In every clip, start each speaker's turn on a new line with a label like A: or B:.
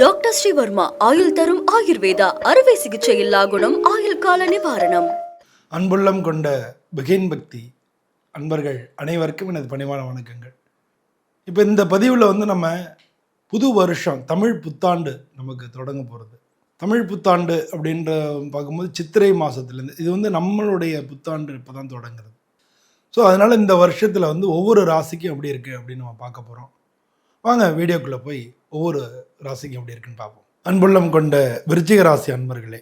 A: Doctor Sreevarma ஆயுள் தரும் ஆயுர்வேதா அறுவை சிகிச்சை இல்லா குணம் ஆயுள் கால நிவாரணம்.
B: அன்புள்ளம் கொண்ட பகீன் பக்தி அன்பர்கள் அனைவருக்கும் எனது பணிவான வணக்கங்கள். இப்போ இந்த பதிவில் வந்து நம்ம புது வருஷம் தமிழ் புத்தாண்டு நமக்கு தொடங்க போகிறது தமிழ் புத்தாண்டு அப்படின்ற பார்க்கும்போது சித்திரை மாதத்துலேருந்து இது வந்து நம்மளுடைய புத்தாண்டு இப்போ தான் தொடங்குறது ஸோ அதனால் இந்த வருஷத்தில் வந்து ஒவ்வொரு ராசிக்கும் எப்படி இருக்குது அப்படின்னு நம்ம பார்க்க போகிறோம் வாங்க வீடியோக்குள்ளே போய் ஒவ்வொரு ராசிக்கும் எப்படி இருக்குன்னு பார்ப்போம். அன்புள்ளம் கொண்ட விருச்சிக ராசி அன்பர்களே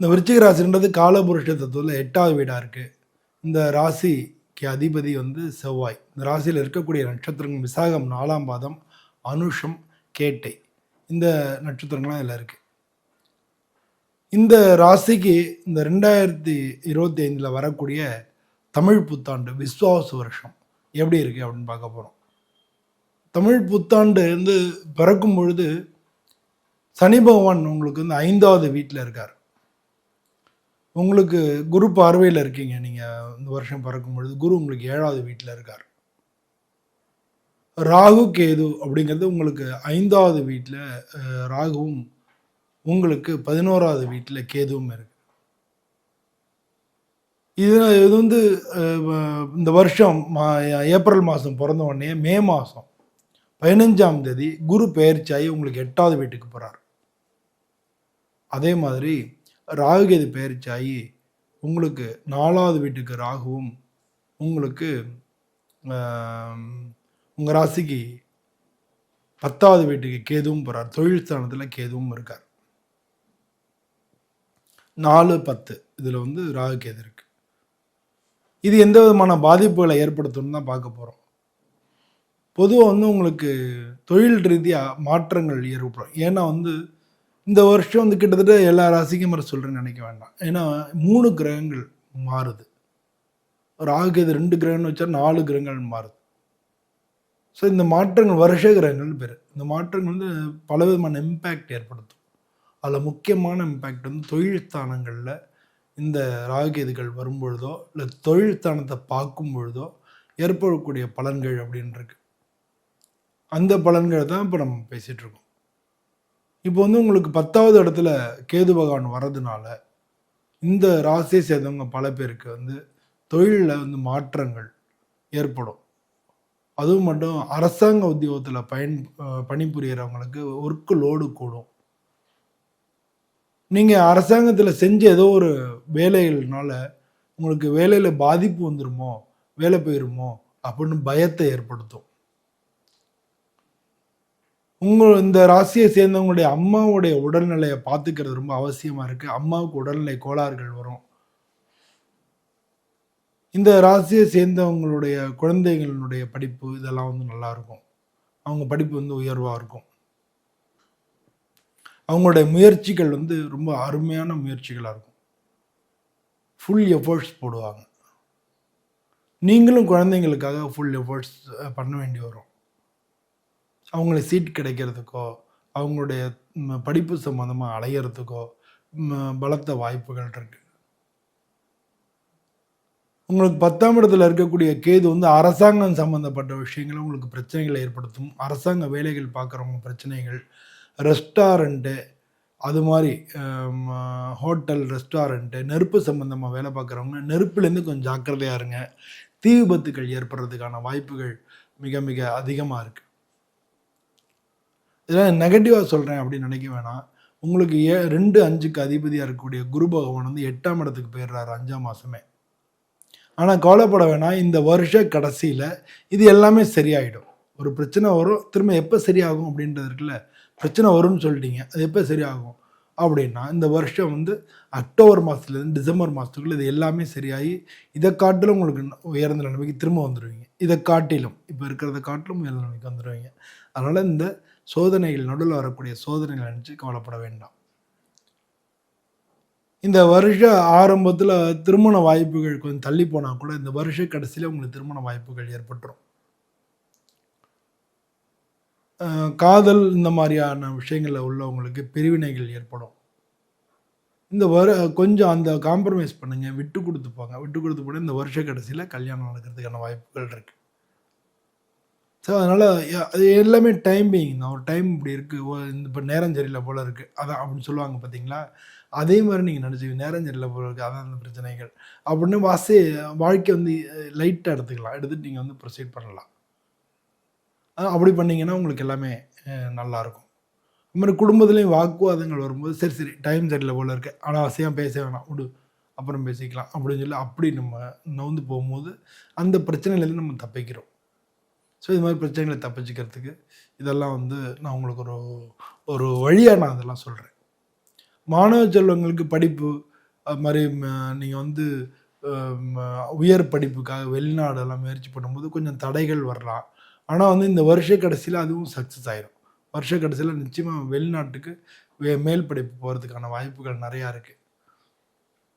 B: இந்த விருச்சிக ராசின்றது காலபுருஷ தத்துவத்தில் எட்டாவது வீடாக இருக்குது இந்த ராசிக்கு அதிபதி வந்து செவ்வாய். இந்த ராசியில் இருக்கக்கூடிய நட்சத்திரங்கள் விசாகம் நாலாம் பாதம் அனுஷம் கேட்டை. இந்த நட்சத்திரங்கள்லாம் இதில் இருக்குது இந்த ராசிக்கு இந்த ரெண்டாயிரத்தி இருபத்தி ஐந்தில் வரக்கூடிய தமிழ் புத்தாண்டு விஸ்வாச வருஷம் எப்படி இருக்குது அப்படின்னு பார்க்க போகிறோம் தமிழ் புத்தாண்டு வந்து பிறக்கும் பொழுது சனி பகவான் உங்களுக்கு வந்து ஐந்தாவது வீட்டில் இருக்கார். உங்களுக்கு குரு பார்வையில் இருக்கீங்க. நீங்கள் இந்த வருஷம் பிறக்கும் பொழுது குரு உங்களுக்கு ஏழாவது வீட்டில் இருக்கார். ராகு கேது அப்படிங்கிறது உங்களுக்கு ஐந்தாவது வீட்டில் ராகுவும் உங்களுக்கு பதினோராவது வீட்டில் கேதுவும் இருக்கு. இது இது வந்து இந்த வருஷம் மா- ஏப்ரல் மாதம் பிறந்த உடனே மே மாதம் பதினஞ்சாம் தேதி குரு பெயர்ச்சியாகி உங்களுக்கு எட்டாவது வீட்டுக்கு போகிறார் அதே மாதிரி ராகுகேது பெயர்ச்சியாகி உங்களுக்கு நாலாவது வீட்டுக்கு ராகுவும் உங்களுக்கு உங்கள் ராசிக்கு பத்தாவது வீட்டுக்கு கேதுவும் போகிறார் தொழில் ஸ்தானத்தில் கேதுவும் இருக்கார். நாலு பத்து இதில் வந்து ராகு கேது இருக்குது இது எந்த விதமான பாதிப்புகளை ஏற்படுத்தும்னு தான் பார்க்க போகிறோம் பொதுவாக வந்து உங்களுக்கு தொழில் ரீதியாக மாற்றங்கள் ஏற்படும். ஏன்னா வந்து இந்த வருஷம் வந்து கிட்டத்தட்ட எல்லா ராசிக்கும் வர சொல்கிறேன்னு நினைக்க வேண்டாம். ஏன்னா மூணு கிரகங்கள் மாறுது. ராகுகேது ரெண்டு கிரகம்னு வச்சா நாலு கிரகங்கள் மாறுது. ஸோ இந்த மாற்றங்கள் வருஷ கிரகங்கள் பேர் இந்த மாற்றங்கள் வந்து பல விதமான இம்பேக்ட் ஏற்படுத்தும். அதில் முக்கியமான இம்பேக்ட் வந்து தொழில் ஸ்தானங்களில் இந்த ராகுகேதுகள் வரும்பொழுதோ இல்லை தொழில் ஸ்தானத்தை பார்க்கும் பொழுதோ ஏற்படக்கூடிய பலன்கள் அப்படின்னு இருக்கு. அந்த பலன்களை தான் இப்போ நம்ம பேசிகிட்டு இருக்கோம். இப்போ வந்து உங்களுக்கு பத்தாவது இடத்துல கேது பகவான் வர்றதுனால இந்த ராசியை சேர்ந்தவங்க பல பேருக்கு வந்து தொழிலில் வந்து மாற்றங்கள் ஏற்படும். அதுவும் மட்டும் அரசாங்க உத்தியோகத்தில் பயன் பணிபுரியறவங்களுக்கு ஒர்க்கு லோடு கூடும். நீங்கள் அரசாங்கத்தில் செஞ்ச ஏதோ ஒரு வேலைகள்னால உங்களுக்கு வேலையில் பாதிப்பு வந்துருமோ வேலை போயிருமோ அப்படின்னு பயத்தை ஏற்படுத்தும். உங்கள் இந்த ராசியை சேர்ந்தவங்களுடைய அம்மாவுடைய உடல்நிலையை பார்த்துக்கிறது ரொம்ப அவசியமாக இருக்குது அம்மாவுக்கு உடல்நிலை கோளாறுகள் வரும். இந்த ராசியை சேர்ந்தவங்களுடைய குழந்தைகளுடைய படிப்பு இதெல்லாம் வந்து நல்லாயிருக்கும் அவங்க படிப்பு வந்து உயர்வாக இருக்கும். அவங்களுடைய முயற்சிகள் வந்து ரொம்ப அருமையான முயற்சிகளாக இருக்கும். ஃபுல் எஃபர்ட்ஸ் போடுவாங்க. நீங்களும் குழந்தைங்களுக்காக ஃபுல் எஃபர்ட்ஸ் பண்ண வேண்டி வரும். அவங்களுக்கு சீட் கிடைக்கிறதுக்கோ அவங்களுடைய படிப்பு சம்மந்தமாக அலையிறதுக்கோ பலத்த வாய்ப்புகள் இருக்கு. உங்களுக்கு பத்தாம் இடத்துல இருக்கக்கூடிய கேது வந்து அரசாங்கம் சம்மந்தப்பட்ட விஷயங்கள் உங்களுக்கு பிரச்சனைகளை ஏற்படுத்தும். அரசாங்க வேலைகள் பார்க்குறவங்க பிரச்சனைகள். ரெஸ்டாரண்ட்டு அது மாதிரி ஹோட்டல் ரெஸ்டாரண்ட்டு நெருப்பு சம்மந்தமாக வேலை பார்க்குறவங்க நெருப்புலேருந்து கொஞ்சம் ஜாக்கிரதையாக இருங்க. தீ விபத்துக்கள் ஏற்படுறதுக்கான வாய்ப்புகள் மிக மிக அதிகமாக இருக்குது இதெல்லாம் நெகட்டிவாக சொல்கிறேன் அப்படின்னு நினைக்க வேணாம். உங்களுக்கு ஏ ரெண்டு அஞ்சுக்கு அதிபதியாக இருக்கக்கூடிய குரு பகவான் வந்து எட்டாம் இடத்துக்கு போயிடுறாரு அஞ்சாம் மாதமே ஆனால் கவலைப்பட வேணாம். இந்த வருஷ கடைசியில் இது எல்லாமே சரியாயிடும். ஒரு பிரச்சனை வரும் திரும்ப எப்போ சரியாகும் அப்படின்றது இருக்குல்ல? பிரச்சனை வரும்னு சொல்லிட்டீங்க. அது எப்போ சரியாகும்? அப்படின்னா இந்த வருஷம் வந்து அக்டோபர் மாதத்துலேருந்து டிசம்பர் மாதத்துக்குள்ளே இது எல்லாமே சரியாகி இதை காட்டிலும் உங்களுக்கு உயர்ந்த நிலைமைக்கு திரும்ப வந்துடுவீங்க இதை காட்டிலும் இப்போ இருக்கிறத காட்டிலும் உயர்ந்த நிலைமைக்கு வந்துடுவீங்க அதனால் இந்த சோதனைகள் நடுவில் வரக்கூடிய சோதனைகள் நினச்சி கவலைப்பட வேண்டாம். இந்த வருஷ ஆரம்பத்தில் திருமண வாய்ப்புகள் கொஞ்சம் தள்ளி போனால் கூட இந்த வருஷ கடைசியில் உங்களுக்கு திருமண வாய்ப்புகள் ஏற்பட்டுரும். காதல் இந்த மாதிரியான விஷயங்களில் உள்ளவங்களுக்கு பிரிவினைகள் ஏற்படும். இந்த வர கொஞ்சம் அந்த காம்ப்ரமைஸ் பண்ணுங்கள் விட்டு கொடுத்து போங்க. விட்டு கொடுத்து போனால் இந்த வருஷ கடைசியில் கல்யாணம் நடக்கிறதுக்கான வாய்ப்புகள் இருக்குது ஸோ அதனால் அது எல்லாமே டைமிங் தான் ஒரு டைம் இப்படி இருக்குது ஓ இந்த இப்போ நேரம் சரியில்லை போல் இருக்குது அதான் அப்படின்னு சொல்லுவாங்க பார்த்தீங்களா அதே மாதிரி நீங்கள் நினச்சி நேரம் சரியில்லை போல் இருக்குது அதான் அந்த பிரச்சனைகள். அப்படின்னு வாசி வாழ்க்கை வந்து லைட்டாக எடுத்துக்கலாம். எடுத்துகிட்டு நீங்கள் வந்து ப்ரொசீட் பண்ணலாம். அப்படி பண்ணிங்கன்னா உங்களுக்கு எல்லாமே நல்லாயிருக்கும் இது மாதிரி குடும்பத்துலேயும் வாக்குவாதங்கள் வரும்போது சரி சரி டைம் சரியில்லை போல் இருக்குது ஆனால் அவசியம் பேச வேணாம். விடு. அப்புறம் பேசிக்கலாம். அப்படின்னு சொல்லி அப்படி நம்ம நவுந்து போகும்போது அந்த பிரச்சனையிலேருந்து நம்ம தப்பிக்கிறோம். ஸோ இது மாதிரி பிரச்சனைகளை தப்பிச்சுக்கிறதுக்கு இதெல்லாம் வந்து நான் உங்களுக்கு ஒரு ஒரு வழியாக நான் இதெல்லாம் சொல்கிறேன் மாணவ செல்வங்களுக்கு படிப்பு அது மாதிரி நீங்கள் வந்து உயர் படிப்புக்காக வெளிநாடெல்லாம் முயற்சி பண்ணும்போது கொஞ்சம் தடைகள் வரலாம். ஆனால் வந்து இந்த வருஷ கடைசியில் அதுவும் சக்ஸஸ் ஆயிடும் வருஷ கடைசியில் நிச்சயமாக வெளிநாட்டுக்கு மேல் படிப்பு போகிறதுக்கான வாய்ப்புகள் நிறையா இருக்குது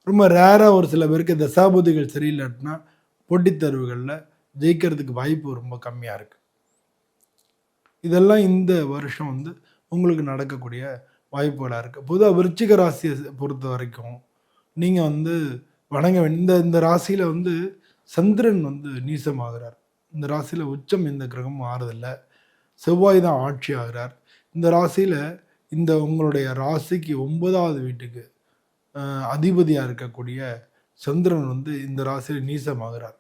B: ரொம்ப ரேராக ஒரு சில பேருக்கு தசாபுதிகள் சரியில்லாட்டினா போட்டித் தேர்வுகளில் ஜெயிக்கிறதுக்கு வாய்ப்பு ரொம்ப கம்மியாக இருக்குது இதெல்லாம் இந்த வருஷம் வந்து உங்களுக்கு நடக்கக்கூடிய வாய்ப்புகளாக இருக்குது பொதுவாக விருச்சிக ராசியை பொறுத்த வரைக்கும் நீங்கள் வந்து வணங்க இந்த இந்த ராசியில் வந்து சந்திரன் வந்து நீசமாகிறார். இந்த ராசியில் உச்சம் எந்த கிரகமும் ஆறுதில்ல செவ்வாய் தான் ஆட்சி ஆகிறார். இந்த ராசியில் இந்த உங்களுடைய ராசிக்கு ஒன்பதாவது வீட்டுக்கு அதிபதியாக இருக்கக்கூடிய சந்திரன் வந்து இந்த ராசியில் நீசமாகிறார்.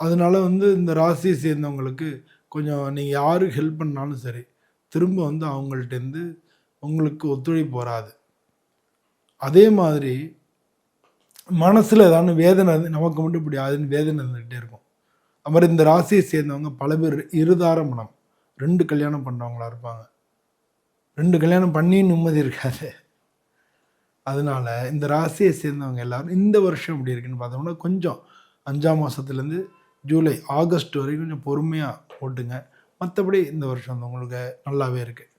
B: அதனால வந்து இந்த ராசியை சேர்ந்தவங்களுக்கு கொஞ்சம் நீங்கள் யாருக்கு ஹெல்ப் பண்ணாலும் சரி திரும்ப வந்து அவங்கள்ட்டேருந்து உங்களுக்கு ஒத்துழைப்பு வராது. அதே மாதிரி மனசில் ஏதாவது வேதனை இருந்து, நமக்கு மட்டும் இப்படி ஆகுதுன்னு வேதனை இருந்துகிட்டே இருக்கும். அப்புறம் இந்த ராசியை சேர்ந்தவங்க பல பேர் இருதார மனம். ரெண்டு கல்யாணம் பண்ணுறவங்களா இருப்பாங்க. ரெண்டு கல்யாணம் பண்ணி நிம்மதி இருக்காது. அதனால இந்த ராசியை சேர்ந்தவங்க எல்லாரும் இந்த வருஷம் இப்படி இருக்குன்னு பார்த்தோம்னா கொஞ்சம் அஞ்சாம் மாதத்துலேருந்து ஜூலை ஆகஸ்ட் வரைக்கும் கொஞ்சம் பொறுமையாக ஓட்டுங்க மற்றபடி இந்த வருஷம் வந்து உங்களுக்கு நல்லாவே இருக்குது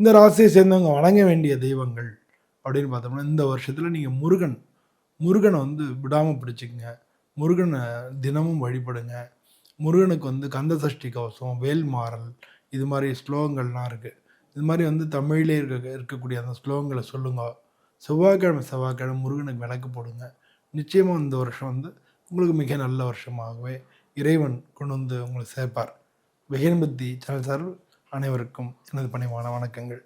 B: இந்த ராசியை சேர்ந்தவங்க வணங்க வேண்டிய தெய்வங்கள் அப்படின்னு பார்த்தோம்னா இந்த வருஷத்தில் நீங்கள் முருகன் முருகனை வந்து விடாமல் பிடிச்சிக்கங்க. முருகனை தினமும் வழிபடுங்க. முருகனுக்கு வந்து கந்த சஷ்டி கவசம் வேல்மாறல் இது மாதிரி ஸ்லோகங்கள்லாம் இருக்குது இது மாதிரி வந்து தமிழிலே இருக்க இருக்கக்கூடிய அந்த ஸ்லோகங்களை சொல்லுங்க. செவ்வாய்க்கிழமை செவ்வாய்க்கிழமை முருகனுக்கு விளக்கு போடுங்க. நிச்சயமாக இந்த வருஷம் வந்து உங்களுக்கு மிக நல்ல வருஷமாகவே இறைவன் கொண்டு வந்து உங்களை சேர்ப்பார். விகன்பத்தி சேனல் சார்பில் அனைவருக்கும் எனது பணிவான வணக்கங்கள்.